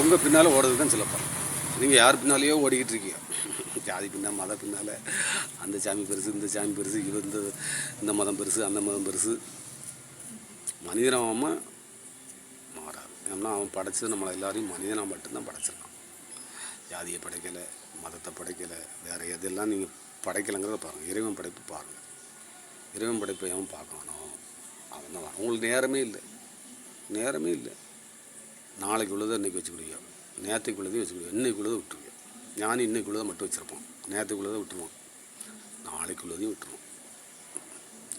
உங்கள் பின்னால் ஓடுறது தான் சிலப்பம். நீங்கள் யார் பின்னாலேயோ ஓடிக்கிட்டு இருக்கீங்க ஜாதி பின்னால் மத பின்னால். அந்த சாமி பெருசு இந்த சாமி பெருசு இவ இந்த இந்த மதம் பெருசு அந்த மதம் பெருசு. மனிதனாம மாறாது ஏன்னா அவன் படைச்சது நம்மளை எல்லாரையும் மனிதனாக மட்டும்தான் படைச்சிருக்கான். ஜாதியை படைக்கலை மதத்தை படைக்கலை வேறு எதெல்லாம் நீங்கள் படைக்கலைங்கிறத பாருங்கள் இறைவன் படைப்பு பாருங்கள் இறைவன் படைப்பை எவன் பார்க்கணும் அவன் தான் உங்களுக்கு நேரமே இல்லை. நேரமே இல்லை. நாளைக்கு உள்ளதை இன்றைக்கி வச்சுக்கிடுவீங்க நேற்றுக்கு உள்ளதையும் வச்சுக்கிடுவீங்க இன்றைக்கு உள்ளதை விட்டுருவீங்க ஞானி இன்னைக்கு உள்ளதை மட்டும் வச்சுருப்போம் நேற்றுக்கு உள்ளதை விட்டுருவோம் நாளைக்கு உள்ளதையும் விட்டுருவோம்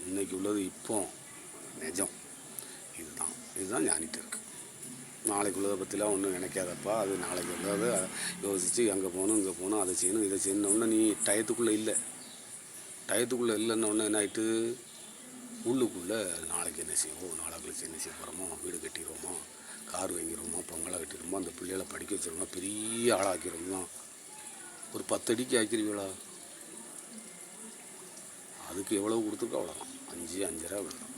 இன்னைக்கு உள்ளது இப்போ நிஜம். இதுதான். இதுதான் ஞானிட்டு இருக்குது நாளைக்கு உள்ளதை பற்றிலாம் ஒன்றும் நினைக்காதப்பா. அது நாளைக்கு உள்ளதை யோசித்து அங்கே போகணும் இங்கே போகணும் அதை செய்யணும் இதை செய்யணும்னா நீ டயத்துக்குள்ளே இல்லை. டயத்துக்குள்ளே இல்லைன்னு ஒன்று என்ன ஆகிட்டு உள்ளுக்குள்ளே நாளைக்கு என்ன செய்வோம்? நாளைக்குள்ளே என்ன செய்வோம்? திரும்ப அந்த பிள்ளைகளை படிக்க வச்சிருவோமா பெரிய ஆளாக்கிடுவோமா ஒரு பத்தடிக்கு ஆக்கிருவீங்களா? அதுக்கு எவ்வளோ கொடுத்துருக்கோ அவ்வளோதான் அஞ்சு அஞ்சரை அவ்வளோதான்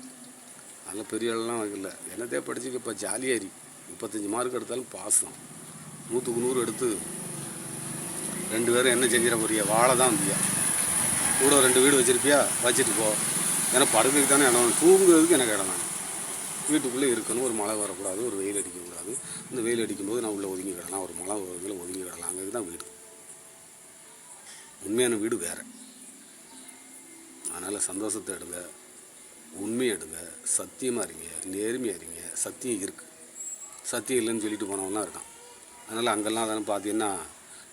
அதில் பெரிய ஆளெலாம் வைக்கல என்னதே படிச்சுக்க இப்போ ஜாலியாரி முப்பத்தஞ்சு மார்க் எடுத்தாலும் பாஸ் தான். நூற்றுக்கு நூறு எடுத்து ரெண்டு பேரும் என்ன செஞ்சிட போறியா? வாழை தான் வந்தியா? கூட ரெண்டு வீடு வச்சிருப்பியா? வச்சுட்டு போ. ஏன்னா படுக்கைக்கு தானே இடம். தூங்குறதுக்கு எனக்கு இடம்? வேணும் வீட்டுக்குள்ளே இருக்கணும். ஒரு மழை வரக்கூடாது ஒரு வெயில் அடிக்கக்கூடாது. இந்த வெயில் அடிக்கும்போது நான் உள்ளே ஒதுங்கி கிடலாம் ஒரு மழை வருதுல ஒதுங்கி கிடலாம் அங்கே தான் வீடு. உண்மையான வீடு வேறு. அதனால் சந்தோஷத்தை எடுங்க. உண்மையை எடுங்க. சத்தியமாக இருங்க. நேர்மையாக இருங்க. சத்தியம் இருக்குது சத்தியம் இல்லைன்னு சொல்லிட்டு போனவன்லாம் இருக்கான். அதனால் அங்கெல்லாம் அதெல்லாம் பார்த்தீங்கன்னா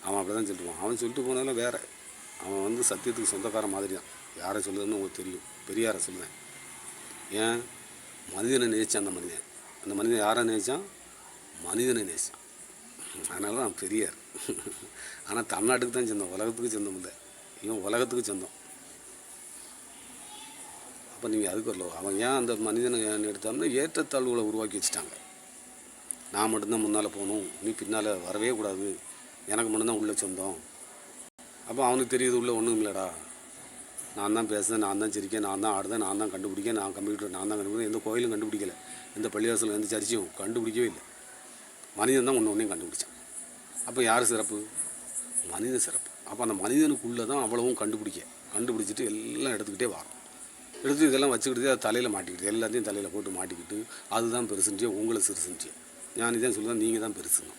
அவன் அப்படி தான் சொல்லிட்டு போவான். அவன் சொல்லிட்டு போனதெல்லாம் வேறு. அவன் வந்து சத்தியத்துக்கு சொந்தக்கார மாதிரி தான் யாரை சொல்லுதுன்னு உங்களுக்கு தெரியும். பெரியாரை சொல்லுவேன். ஏன்? மனிதனை நேசித்தான் அந்த மனிதன். அந்த மனிதன் யாரை நேசித்தான் மனிதனை நேசித்தான் அதனால தான் பெரியார். ஆனால் தமிழ்நாட்டுக்கு தான் சொந்தம் உலகத்துக்கு சொந்தம் இல்லை. இவன் உலகத்துக்கு சொந்தம் அப்போ நீங்கள் அதுக்கு வரல. அவன் ஏன் அந்த மனிதனை ஏன் ஏற்றத்தாழ்வுகளை உருவாக்கி வச்சுட்டாங்க. நான் மட்டும்தான் முன்னால் போகணும். நீ பின்னால் வரவே கூடாது. எனக்கு மட்டும்தான் உள்ளே சொந்தம். அப்போ அவனுக்கு தெரியுது உள்ளே ஒன்றும் இல்லைடா நான் தான் பேசுகிறேன் நான் தான் சிரிக்கேன் நான் தான் ஆடுறேன் நான் தான் கண்டுபிடிக்கேன் நான் கம்ப்யூட்டர் நான் தான் கண்டுபிடிக்கிறேன் எந்த கோயிலும் கண்டுபிடிக்கல. எந்த பள்ளிவாசலும் எந்த சர்ச்சையும் கண்டுபிடிக்கவே இல்லை. மனிதன் தான் ஒன்று ஒன்றையும் கண்டுபிடிச்சான். அப்போ யார் சிறப்பு? மனிதன் சிறப்பு. அப்போ அந்த மனிதனுக்குள்ளே தான் அவ்வளவும் கண்டுபிடிக்க. கண்டுபிடிச்சிட்டு எல்லாம் எடுத்துக்கிட்டே வரோம் எடுத்து இதெல்லாம் வச்சுக்கிட்டு அதை தலையில் மாட்டிக்கிட்டு எல்லாத்தையும் தலையில் போட்டு மாட்டிக்கிட்டு அதுதான் பெருசுன்றியோ உங்களை சிறுசுன்றியோ. ஞானி தான் சொல்லுவேன் நீங்கள் தான் பெருசுங்க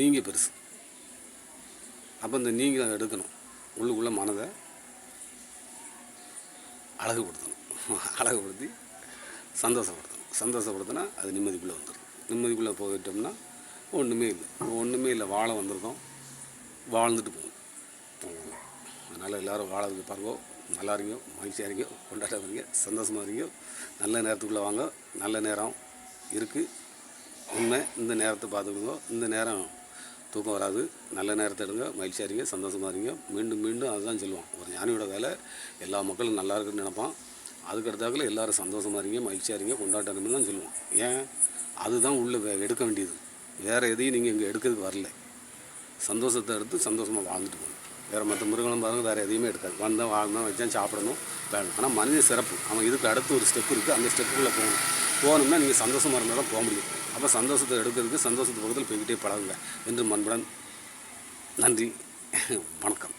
நீங்கள் பெருசு. அப்போ இந்த நீங்கள் எடுக்கணும். உள்ளுக்குள்ளே மனதை அழகுபடுத்தணும். அழகுபடுத்தி சந்தோஷப்படுத்தணும். சந்தோஷப்படுத்தினா அது நிம்மதிக்குள்ளே வந்துடும். நிம்மதிக்குள்ளே போயிட்டோம்னா ஒன்றுமே இல்லை. ஒன்றுமே இல்லை. வாழ வந்திருக்கோம். வாழ்ந்துட்டு போகணும். அதனால் எல்லோரும் வாழறதுக்கு பாருங்க. நல்லா இருங்க. மகிழ்ச்சியாக இருங்க. கொண்டாட இருங்க. சந்தோஷமாக இருங்க. நல்ல நேரத்துக்குள்ளே வாங்க. நல்ல நேரம் இருக்குது உண்மை. இந்த நேரத்தை பார்த்துக்கோங்க. இந்த நேரம் தூக்கம் வராது. நல்ல நேரத்தை எடுங்க மகிழ்ச்சியாக இருங்க சந்தோஷமாக இருங்க. மீண்டும் மீண்டும் அதுதான் சொல்லுவான். ஒரு ஞானியோட வேலை எல்லா மக்களும் நல்லா இருக்குன்னு நினைப்பான். அதுக்கு எல்லோரும் சந்தோஷமாக இருங்க மகிழ்ச்சியாக இருங்க கொண்டாட்டணும்னு தான் சொல்லுவான். ஏன்? அதுதான் உள்ளே வே- எடுக்க வேண்டியது. வேறு எதையும் நீங்கள் இங்கே எடுக்கிறதுக்கு வரல. சந்தோஷத்தை எடுத்து சந்தோஷமாக வாழ்ந்துட்டு போகணும் வேறு மற்ற மிருகங்களும் பாருங்கள் வேறு எதையுமே எடுக்காது. வந்தால் வாழணும் வச்சான் சாப்பிடணும் வேணும் ஆனால் மனித சிறப்பு. அவன் இதுக்கு அடுத்து ஒரு ஸ்டெப் இருக்குது அந்த ஸ்டெப்புக்குள்ளே போகணும். போகணும்னா நீங்கள் சந்தோஷமாக இருந்தால் தான் போக முடியும். அப்போ சந்தோஷத்தை எடுக்கிறதுக்கு சந்தோஷத்து பக்கத்தில் போய்கிட்டே பழகுங்க. என்று மண்புடன் நன்றி. வணக்கம்.